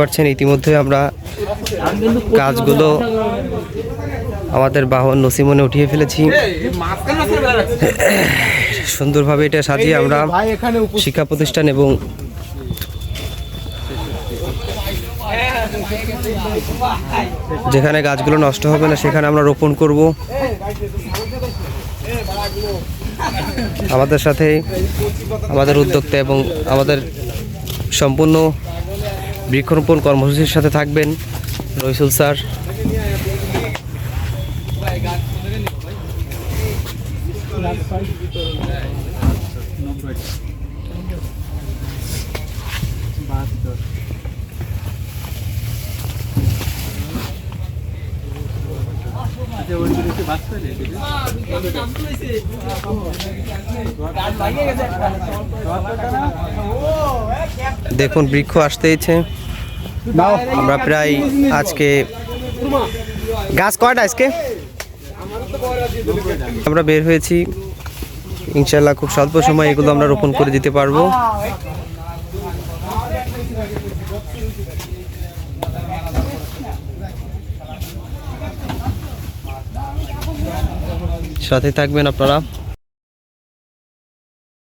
পাচ্ছেন ইতিমধ্যে আমরা গাছগুলো আমাদের বাহন নসিমনে উঠিয়ে ফেলেছি। সুন্দরভাবে এটা সাজিয়ে আমরা শিক্ষা প্রতিষ্ঠান এবং যেখানে গাছগুলো নষ্ট হবে না, সেখানে আমরা রোপণ করব। আমাদের সাথে আমাদের উদ্যোক্তা এবং আমাদের সম্পূর্ণ বৃক্ষরোপণ কর্মসূচির সাথে থাকবেন রইসুল স্যার। দেখুন বৃক্ষ আসতেইছে আমরা প্রায় আজকে গাছ কয়টা আজকে? আমরা বের হয়েছি। ইনশাল্লাহ খুব স্বল্প সময় এগুলো আমরা রোপণ করে দিতে পারব। সাথে থাকবেন আপনারা।